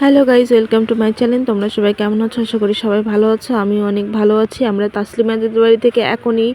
Hello guys welcome to my channel. তোমরা সবাই কেমন আছো? আশা করি সবাই ভালো আছো আমি অনেক ভালো আছি। আমরা তাসলিমাদের বাড়ি থেকে এখনই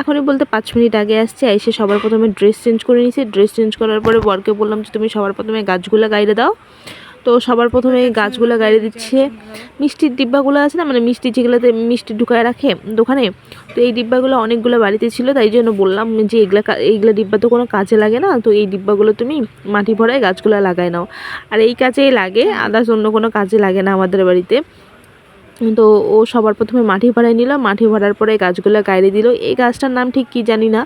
এখনই বলতে পাঁচ মিনিট আগে আসছি। এসে সবার প্রথমে ড্রেস চেঞ্জ করে নিয়েছি। ড্রেস চেঞ্জ করার পরে বরকে বললাম যে, তুমি সবার প্রথমে গাছগুলো গাইড়ে দাও। তো সবার প্রথমে গাছগুলো গাড়ি দিচ্ছে। মিষ্টির ডিব্বাগুলো আছে না মানে মিষ্টি যেগুলোতে মিষ্টি ঢুকায় রাখে দোকানে, তো এই ডিব্বাগুলো অনেকগুলো বাড়িতে ছিল, তাই জন্য বললাম যে এগুলা এইগুলো ডিব্বা তো কোনো কাজে লাগে না, তো এই ডিব্বাগুলো তুমি মাটি ভরায় গাছগুলো লাগায় নাও। আর এই কাজেই লাগে, আদার্স অন্য কোনো কাজে লাগে না আমাদের বাড়িতে। তো ও সবার প্রথমে মাটি ভরাই নিল। মাটি ভরার পরে গাছগুলো গাইড়ে দিল। এই গাছটার নাম ঠিক কি জানি না,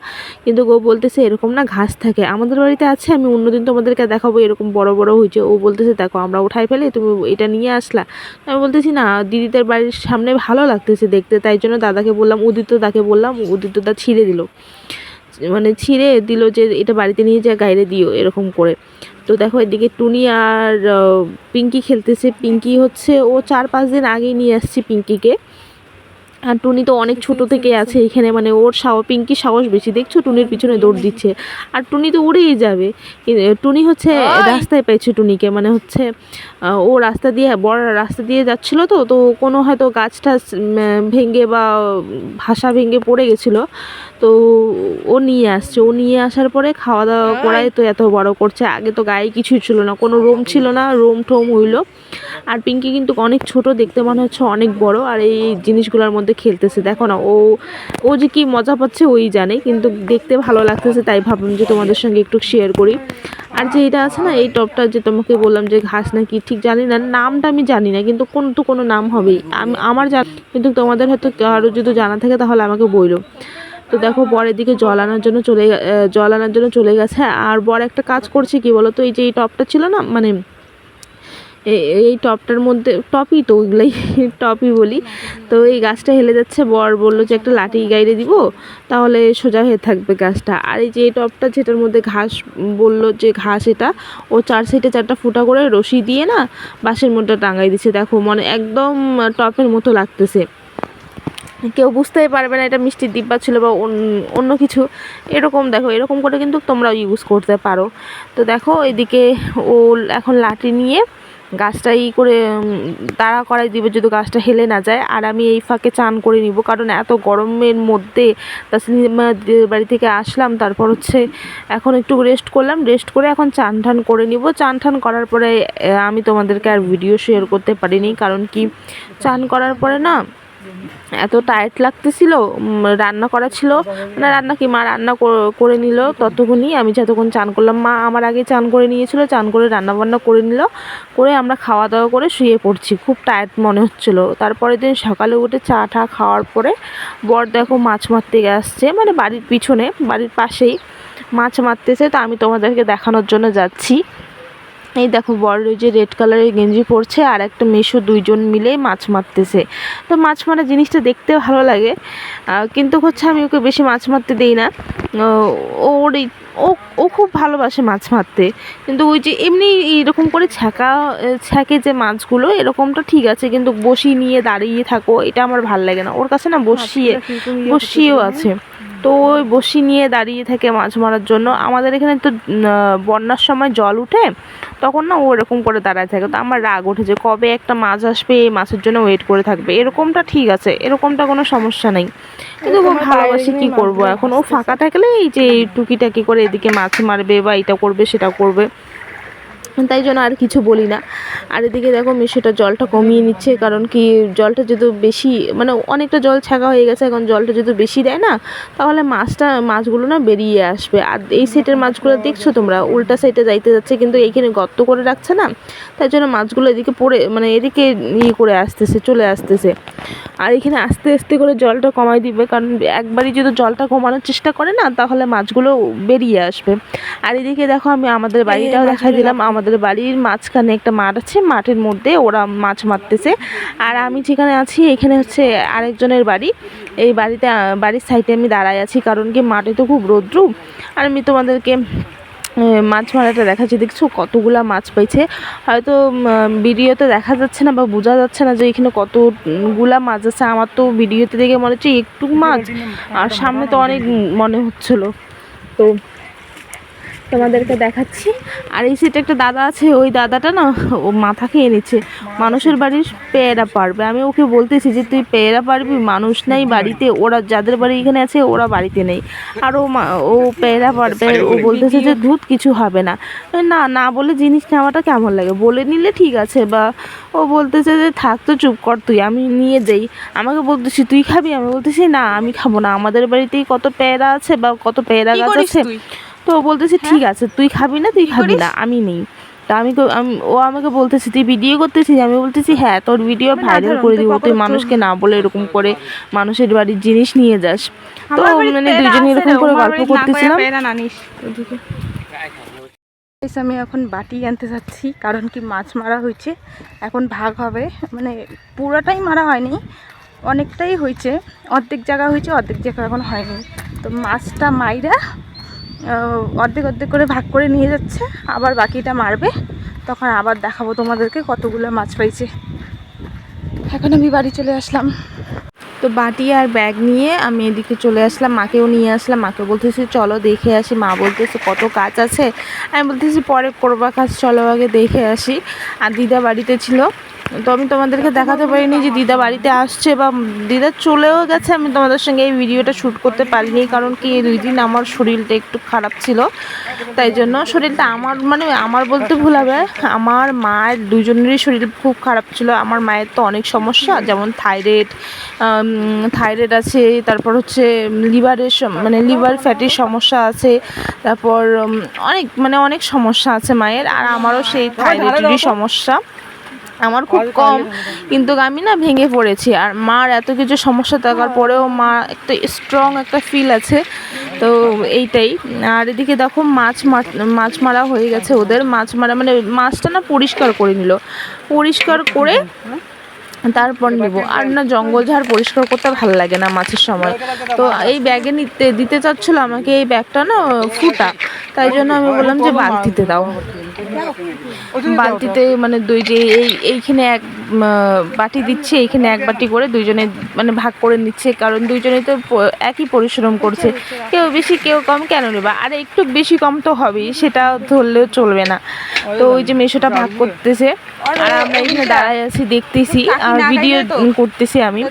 কিন্তু ও বলতেছে এরকম না ঘাস থাকে। আমাদের বাড়িতে আছে, আমি অন্যদিন তোমাদেরকে দেখাবো এরকম বড় বড় হয়েছে। ও বলতেছে, দেখো, আমরা উঠাই ফেলে, তুমি এটা নিয়ে আসলা। আমি বলতেছি, না, দিদিদের বাড়ির সামনে ভালো লাগতেছে দেখতে, তাই জন্য দাদাকে বললাম, উদিত দাকে বললাম, উদিত দা ছিঁড়ে দিল। মানে ছিঁড়ে দিল যে, এটা বাড়িতে নিয়ে যা গাইরে দিও, এরকম করে। তো দেখো এদিকে টুনি আর পিঙ্কি খেলতেছে। পিঙ্কি হচ্ছে, ও চার পাঁচ দিন আগেই নিয়ে আসছি পিঙ্কিকে। আর টুনি তো অনেক ছোট থেকে আছে এখানে মানে ওর সাহস পিঙ্কি সাহস বেশি। দেখছ টুনির পিছনে দৌড় দিচ্ছে। আর টুনি তো উড়েই যাবে। টুনি হচ্ছে রাস্তায় পেয়েছে টুনিকে মানে হচ্ছে ও রাস্তা দিয়ে বড় রাস্তা দিয়ে যাচ্ছিল তো তো কোনো হয়তো গাছটা ভেঙে বা ভাষা ভেঙে পড়ে গেছিল। তো ও নিয়ে আসছে। ও নিয়ে আসার পরে খাওয়া দাওয়া করায় তো এত বড় করছে। আগে তো গায়ে কিছুই ছিল না কোনো রোম ছিল না রোম টোম হইল। আর পিঙ্কি কিন্তু অনেক ছোট, দেখতে মনে হচ্ছে অনেক বড়, আর এই জিনিসগুলোর মধ্যে খেলতেছে। দেখো না, ও ও যে কি মজা পাচ্ছে ওই জানে, কিন্তু দেখতে ভালো লাগতেছে, তাই ভাবলাম যে তোমাদের সঙ্গে একটু শেয়ার করি। আর যে এটা আছে না, এই টপটা যে তোমাকে বললাম যে ঘাস নাকি, ঠিক জানি না, নামটা আমি জানি না, কিন্তু কোন তো কোনো নাম হবেই। আমি, আমার জান, কিন্তু তোমাদের হয়তো কারও যদি জানা থাকে, তাহলে আমাকে বইলো। তো দেখো, বরের দিকে জল আনার জন্য চলে জল আনার জন্য চলে গেছে, আর বর একটা কাজ করছে কি বলো তো এই যে এই টপটা ছিল না মানে এই টপটার মধ্যে, টপই তো ওইগুলাই, টপই বলি। তো এই গাছটা হেলে যাচ্ছে, বর বলল যে একটা লাঠি গাইড়ে দিব, তাহলে সোজা হয়ে থাকবে গাছটা। আর এই যে এই টপটা যেটার মধ্যে ঘাস, বলল যে ঘাস এটা, ও চার সাইডে চারটা ফুটা করে রশি দিয়ে না, বাঁশের মধ্যে টাঙাই দিচ্ছে দেখো মানে একদম টপের মতো লাগতেছে। কেউ বুঝতেই পারবে না এটা মিষ্টির ডিব্বা ছিল বা অন- অন্য কিছু। এরকম দেখো, এরকম করে কিন্তু তোমরাও ইউজ করতে পারো। তো দেখো, এদিকে ও এখন লাঠি নিয়ে গাছটা ই করে তাড়া করাই দিবে যদি গাছটা হেলে না যায়। আর আমি এই ফাঁকে চান করে নিব, কারণ এত গরমের মধ্যে তাসলিমাদের বাড়ি থেকে আসলাম, তারপর হচ্ছে এখন একটু রেস্ট করলাম রেস্ট করে এখন চান ঠান করে নিব। চান ঠান করার পরে আমি তোমাদেরকে আর ভিডিও শেয়ার করতে পারিনি, কারণ কি? চান করার পরে না এত টায়ার্ড লাগতেছিল রান্না করা ছিল না, রান্না কি মা রান্না কর- করে নিল ততক্ষণই। আমি যতক্ষণ চান করলাম, মা আমার আগে চান করে নিয়েছিল, চান করে রান্না বান্না করে নিল, করে আমরা খাওয়া দাওয়া করে শুয়ে পড়ছি। খুব টায়ার্ড মনে হচ্ছিল। তারপরের দিন সকালে উঠে চা টা খাওয়ার পরে বর দেখো মাছ মারতে আসছে মানে বাড়ির পিছনে, বাড়ির পাশেই মাছ মারতেছে, তো আমি তোমাদেরকে দেখানোর জন্য যাচ্ছি। এই দেখো বড় ওই যে রেড কালারের গেঞ্জি পরছে আর একটা মেশো দুইজন মিলে মাছ মারতেছে। তো মাছ মারা জিনিসটা দেখতে ভালো লাগে কিন্তু হচ্ছে আমি ওকে বেশি মাছ মারতে দিই না। ওর ও ও খুব ভালোবাসে মাছ মারতে। কিন্তু ওই যে এমনি এরকম করে ছ্যাঁকা ছ্যাঁকে যে মাছগুলো এরকমটা ঠিক আছে কিন্তু বসি নিয়ে দাঁড়িয়ে থাকো এটা আমার ভালো লাগে না। ওর কাছে না বসিয়ে বসিয়েও আছে। তো ওই বসি নিয়ে দাঁড়িয়ে থাকে মাছ মারার জন্য। আমাদের এখানে তো বন্যার সময় জল উঠে তখন না ও এরকম করে দাঁড়ায় থাকে। তো আমার রাগ উঠেছে কবে একটা মাছ আসবে এই মাছের জন্য ওয়েট করে থাকবে। এরকমটা ঠিক আছে এরকমটা কোনো সমস্যা নেই। কিন্তু ও ভালোবাসি কী করব এখন? ও ফাঁকা থাকলে এই যে এই টুকিটাকি করে এদিকে মাছ মারবে বা এটা করবে সেটা করবে। তাই জন্য আর কিছু বলি না। আর এদিকে দেখো মিশোটা জলটা কমিয়ে নিচ্ছে কারণ কি জলটা যদি বেশি মানে অনেকটা জল ছাঁকা হয়ে গেছে এখন জলটা যদি বেশি দেয় না তাহলে মাছটা মাছগুলো না বেরিয়ে আসবে। আর এই সাইডের মাছগুলো দেখছ তোমরা? উল্টা সাইডে যাইতে যাচ্ছে কিন্তু এইখানে গর্ত করে রাখছে না তাই জন্য মাছগুলো এদিকে পড়ে মানে এদিকে ইয়ে করে আসতেছে চলে আসতেছে। আর এখানে আস্তে আস্তে করে জলটা কমাই দিবে কারণ একবারই যদি জলটা কমানোর চেষ্টা করে না তাহলে মাছগুলো বেরিয়ে আসবে। আর এদিকে দেখো আমি আমাদের বাড়িটাও দেখাই দিলাম আমাদের বাড়ির মাঝখানে একটা মাঠ আছে, মাঠের মধ্যে ওরা মাছ মারতেছে। আর আমি যেখানে আছি, এখানে হচ্ছে আরেকজনের বাড়ি। এই বাড়িতে, বাড়ির সাইডে আমি দাঁড়ায় আছি, কারণ কি মাঠে তো খুব রৌদ্রু। আর আমি তোমাদেরকে মাছ মারাটা দেখাচ্ছি। দেখছ কতগুলা মাছ পাইছে? হয়তো ভিডিওতে দেখা যাচ্ছে না বা বোঝা যাচ্ছে না যে এখানে কতগুলা মাছ আছে। আমার তো ভিডিওতে দেখে মনে হচ্ছে একটু মাছ। আর সামনে তো অনেক মনে হচ্ছিল। তো তোমাদেরকে দেখাচ্ছি। আর এই সেটা একটা দাদা আছে ওই দাদাটা না ও মাথা খেয়ে নিচ্ছে। মানুষের বাড়ির পেয়ারা পারবে। আমি ওকে বলতেছি যে তুই পেয়ারা পারবি? মানুষ নাই বাড়িতে। ওরা যাদের বাড়ি এখানে আছে ওরা বাড়িতে নেই। আর ও মা- ও পেয়ারা পারবে। ও বলতেছে যে দুধ কিছু হবে না। না না বলে জিনিস নেওয়াটা কেমন লাগে? বলে নিলে ঠিক আছে বা ও বলতেছে যে থাক তো চুপ কর তুই আমি নিয়ে যাই। আমাকে বলতেছি তুই খাবি? আমি বলতেছি না আমি খাব না। আমাদের বাড়িতেই কত পেয়ারা আছে বা কত পেয়ারা গাছ আছে? তো ও বলতেছে ঠিক আছে তুই খাবি না তুই খাবি না আমি নেই। তা আমি ও আমাকে বলতেছে তুই ভিডিও করতেছিস? আমি বলতেছি হ্যাঁ তোর ভিডিও ভাইরাল করে তুই দিব তুই মানুষকে না বলে এরকম করে মানুষের বাড়ির জিনিস নিয়ে যাস। তো মানে দুজনে এরকম করে গল্প করতেছিলাম। আমি এখন বাটি আনতে যাচ্ছি কারণ কি মাছ মারা হয়েছে। এখন ভাগ হবে মানে পুরোটাই মারা হয়নি অনেকটাই হয়েছে অর্ধেক জায়গা হয়েছে অর্ধেক জায়গা এখন হয়নি। তো মাছটা মাইরা অর্ধেক অর্ধেক করে ভাগ করে নিয়ে যাচ্ছে। আবার বাকিটা মারবে। তখন আবার দেখাবো তোমাদেরকে কতগুলো মাছ পাইছে। এখন আমি বাড়ি চলে আসলাম। তো বাটি আর ব্যাগ নিয়ে আমি এদিকে চলে আসলাম। মাকেও নিয়ে আসলাম। মাকে বলতেছি, চলো দেখে আসি। মা বলতেছে, কত কাজ আছে? আমি বলতেছি, পরে করবা কাজ, চলো আগে দেখে আসি। আর দিদা বাড়িতে ছিল। তো আমি তোমাদেরকে দেখাতে পারিনি যে দিদা বাড়িতে আসছে বা দিদা চলেও গেছে আমি তোমাদের সঙ্গে এই ভিডিওটা শ্যুট করতে পারিনি কারণ কি এই দুই দিন আমার শরীরটা একটু খারাপ ছিল। তাই জন্য শরীরটা আমার মানে আমার বলতে ভুল হবে আমার মায়ের দুজনেরই শরীর খুব খারাপ ছিল। আমার মায়ের তো অনেক সমস্যা যেমন থাইরয়েড থাইরয়েড আছে তারপর হচ্ছে লিভারের মানে লিভার ফ্যাটির সমস্যা আছে তারপর অনেক মানে অনেক সমস্যা আছে মায়ের আর আমারও সেই থাইরয়েডেরই সমস্যা। আমার খুব কম কিন্তু আমি না ভেঙে পড়েছি। আর মার এত কিছু সমস্যা থাকার পরেও মা একটা স্ট্রং একটা ফিল আছে। তো এইটাই। আর এদিকে দেখো মাছ মার- মাছ মারা হয়ে গেছে ওদের। মাছ মারা মানে মাছটা না পরিষ্কার করে নিল। পরিষ্কার করে তারপর নিব। আর না জঙ্গল ঝাড় পরিষ্কার করতে ভালো লাগে না মাছের সময়। তো এই ব্যাগে নিতে দিতে চাচ্ছিল আমাকে এই ব্যাগটা না ফুটা। তাই জন্য আমি বললাম যে বালতিতে দাও। বালতিতে মানে দুই যে এই এইখানে এক বাটি দিচ্ছে এইখানে এক বাটি করে দুইজনে মানে ভাগ করে নিচ্ছে কারণ দুইজনে তো একই পরিশ্রম করছে। কেউ বেশি কেউ কম কেন নেবা আর একটু বেশি কম তো হবেই সেটা ধরলেও চলবে না। তো ওই যে মেশোটা ভাগ করতেছে আর আমরা এখানে দাঁড়ায় আছি দেখতেছি আর ভিডিও করতেছি আমি।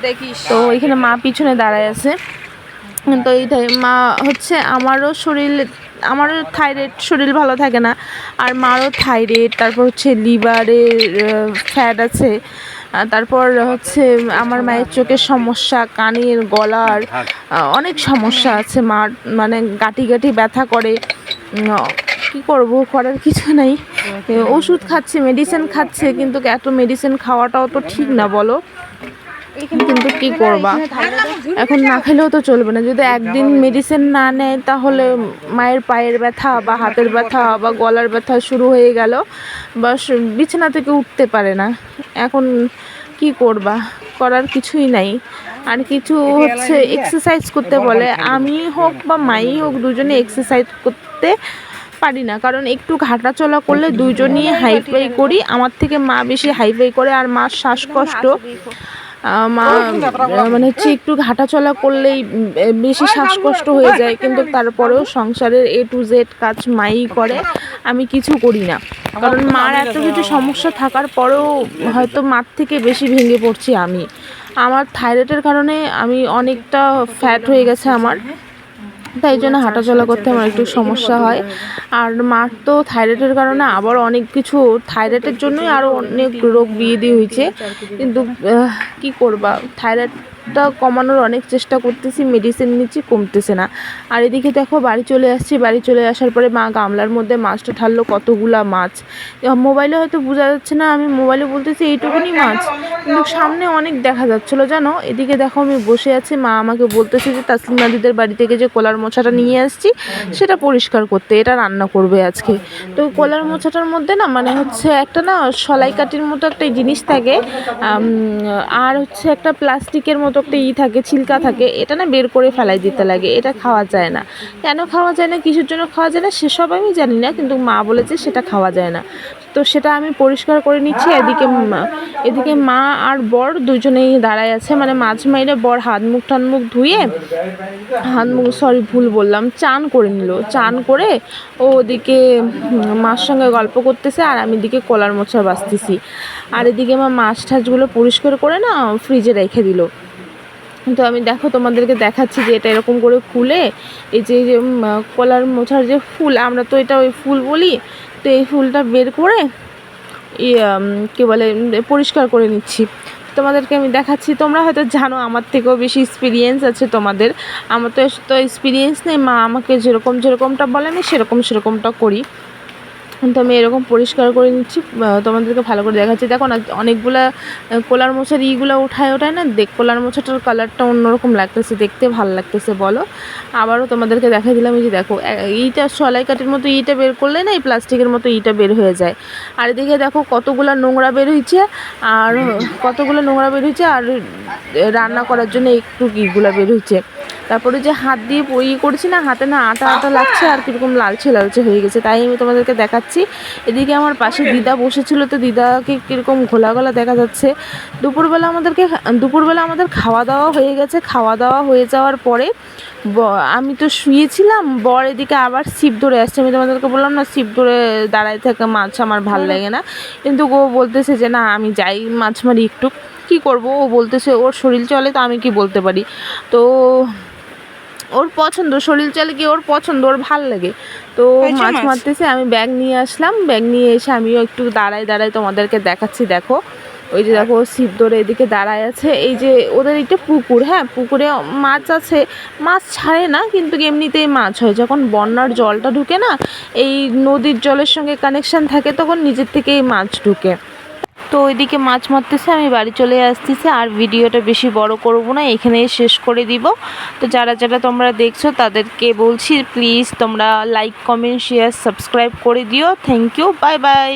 তো এখানে মা পিছনে দাঁড়ায় আছে। তো এইটাই মা হচ্ছে আমারও শরীর আমারও থাইরয়েড শরীর ভালো থাকে না আর মারও থাইরয়েড তারপর হচ্ছে লিভারের ফ্যাট আছে তারপর হচ্ছে আমার মায়ের চোখের সমস্যা কানের গলার অনেক সমস্যা আছে মার মানে গাঁটি গাঁটি ব্যথা করে কি করব করার কিছু নাই ওষুধ খাচ্ছে মেডিসিন খাচ্ছে কিন্তু এত মেডিসিন খাওয়াটাও তো ঠিক না বলো। কিন্তু কি করবা? এখন না খেলেও তো চলবে না। যদি একদিন মেডিসিন না নেয়, তাহলে মায়ের পায়ের ব্যথা বা হাতের ব্যথা বা গলার ব্যথা শুরু হয়ে গেল বা বিছানা থেকে উঠতে পারে না। এখন কি করবা? করার কিছুই নাই। আর কিছু হচ্ছে এক্সারসাইজ করতে বলে। আমি হোক বা মাই হোক, দুজনে এক্সারসাইজ করতে পারি না। কারণ একটু হাঁটাচলা করলে দুজনই হাইফাই করি। আমার থেকে মা বেশি হাইফাই করে আর মার শ্বাসকষ্ট মানে হচ্ছে একটু হাঁটাচলা করলেই বেশি শ্বাসকষ্ট হয়ে যায়। কিন্তু তারপরেও সংসারের এ টু জেড কাজ মাই করে। আমি কিছু করি না। কারণ মার এত কিছু সমস্যা থাকার পরেও হয়তো মার থেকে বেশি ভেঙে পড়ছি আমি। আমার থাইরয়েডের কারণে আমি অনেকটা ফ্যাট হয়ে গেছে আমার। তাই জন্য হাঁটাচলা করতে আমার একটু সমস্যা হয়। আর মার তো থাইরয়েডের কারণে আবার অনেক কিছু থাইরয়েডের জন্যই আরও অনেক রোগ বিয়ে দিয়ে হয়েছে। কিন্তু কী করবা? থাইরয়েডটা কমানোর অনেক চেষ্টা করতেছি মেডিসিন নিচ্ছি, কমতেছে না। আর এদিকে দেখো, বাড়ি চলে আসছি। বাড়ি চলে আসার পরে মা গামলার মধ্যে মাছটা ঢাললো কতগুলা মাছ। মোবাইলে হয়তো বোঝা যাচ্ছে না, আমি মোবাইলে বলতেছি এইটুকুনি মাছ। কিন্তু সামনে অনেক দেখা যাচ্ছিল, জানো? এদিকে দেখো, আমি বসে আছি। মা আমাকে বলতেছে যে, তাসলিমা দিদের বাড়ি থেকে যে কলার মোছাটা নিয়ে আসছি, সেটা পরিষ্কার করতে। এটা রান্না করবে আজকে। তো কলার মোছাটার মধ্যে না মানে হচ্ছে একটা না সলাই কাঠির মতো একটা জিনিস থাকে। আর হচ্ছে একটা প্লাস্টিকের মতো একটা ই থাকে, ছিলকা থাকে, এটা না বের করে ফেলাই দিতে লাগে, এটা খাওয়া যায় না। কেন খাওয়া যায় না, কিসের জন্য খাওয়া যায় না, সেসব আমি জানি না, কিন্তু মা বলেছে সেটা খাওয়া যায় না। তো সেটা আমি পরিষ্কার করে নিচ্ছি, এদিকে মা- এদিকে মা আর বর দুজনেই দাঁড়ায় আছে মানে মাছ মাইরে বর হাত মুখ টান মুখ ধুয়ে, হাত মুখ সরি ভুল বললাম, চান করে নিল। চান করে ও ওদিকে মার সঙ্গে গল্প করতেছে, আর আমি এদিকে কলার মোচা বাঁচতেছি। আর এদিকে আমার মাছ টাছগুলো পরিষ্কার করে না ফ্রিজে রেখে দিল। তো আমি দেখো তোমাদেরকে দেখাচ্ছি যে এটা এরকম করে ফুলে। এই যে যে কলার মোছার যে ফুল, আমরা তো এটা ওই ফুল বলি। তো এই ফুলটা বের করে কী বলে পরিষ্কার করে নিচ্ছি। তোমাদেরকে আমি দেখাচ্ছি, তোমরা হয়তো জানো, আমার থেকেও বেশি এক্সপিরিয়েন্স আছে তোমাদের। আমার তো তো এক্সপিরিয়েন্স নেই, মা আমাকে যেরকম যেরকমটা বলে, আমি সেরকম সেরকমটা করি। তো আমি এরকম পরিষ্কার করে নিচ্ছি তোমাদেরকে ভালো করে দেখাচ্ছি। দেখো না, অনেকগুলা কোলার মোছার ইগুলো উঠায় ওঠায় না, দেখ, কোলার মোছাটার কালারটা অন্যরকম লাগতেছে, দেখতে ভালো লাগতেছে, বলো। আবারও তোমাদেরকে দেখা দিলাম, এই যে দেখো, এ- ইটা সলাই কাঠের মতো ইটা বের করলে না, এই প্লাস্টিকের মতো ইটা বের হয়ে যায়। আর এদিকে দেখো কতগুলো নোংরা বের হয়েছে আর কতগুলো নোংরা বের হয়েছে আর রান্না করার জন্য একটু ইগুলা বের হয়েছে তারপরে যে হাত দিয়ে ই করছি না, হাতে না আটা আটা লাগছে, আর কীরকম লালচে লালচে হয়ে গেছে, তাই আমি তোমাদেরকে দেখাচ্ছি। এদিকে আমার পাশে দিদা বসেছিল তো দিদাকে কীরকম ঘোলা গলা দেখা যাচ্ছে। দুপুরবেলা আমাদেরকে দুপুরবেলা আমাদের খাওয়া দাওয়া হয়ে গেছে। খাওয়া দাওয়া হয়ে যাওয়ার পরে ব- আমি তো শুয়েছিলাম বর এদিকে আবার ছিপ ধরে আসছে। আমি তোমাদেরকে বললাম না ছিপ ধরে দাঁড়ায় থাকা মাছ আমার ভালো লাগে না। কিন্তু ও বলতেছে যে না আমি যাই মাছ মারি একটু। কী করব? ও বলতেছে ওর শরীর চলে তো আমি কি বলতে পারি? তো ওর পছন্দ শরীর চলে কি ওর পছন্দ? ওর ভালো লাগে। তো মাছ? মারতেছে আমি ব্যাগ নিয়ে আসলাম। ব্যাগ নিয়ে এসে আমিও একটু দাঁড়ায় দাঁড়ায় তোমাদেরকে দেখাচ্ছি দেখো। ওই যে দেখো শিব ধরে এদিকে দাঁড়ায় আছে। এই যে ওদের একটা পুকুর হ্যাঁ পুকুরে মাছ আছে। মাছ ছাড়ে না কিন্তু এমনিতেই মাছ হয়। যখন বন্যার জলটা ঢুকে না এই নদীর জলের সঙ্গে কানেকশান থাকে তখন নিজের থেকেই মাছ ঢুকে। তো ওইদিকে মাছ মারতেছে, আমি বাড়ি চলে আসতেছি, আর ভিডিওটা বেশি বড় করব না, এখানেই শেষ করে দিব। তো যারা যারা তোমরা দেখছ, তাদেরকে বলছি প্লিজ তোমরা লাইক কমেন্ট শেয়ার সাবস্ক্রাইব করে দিও। Thank you bye bye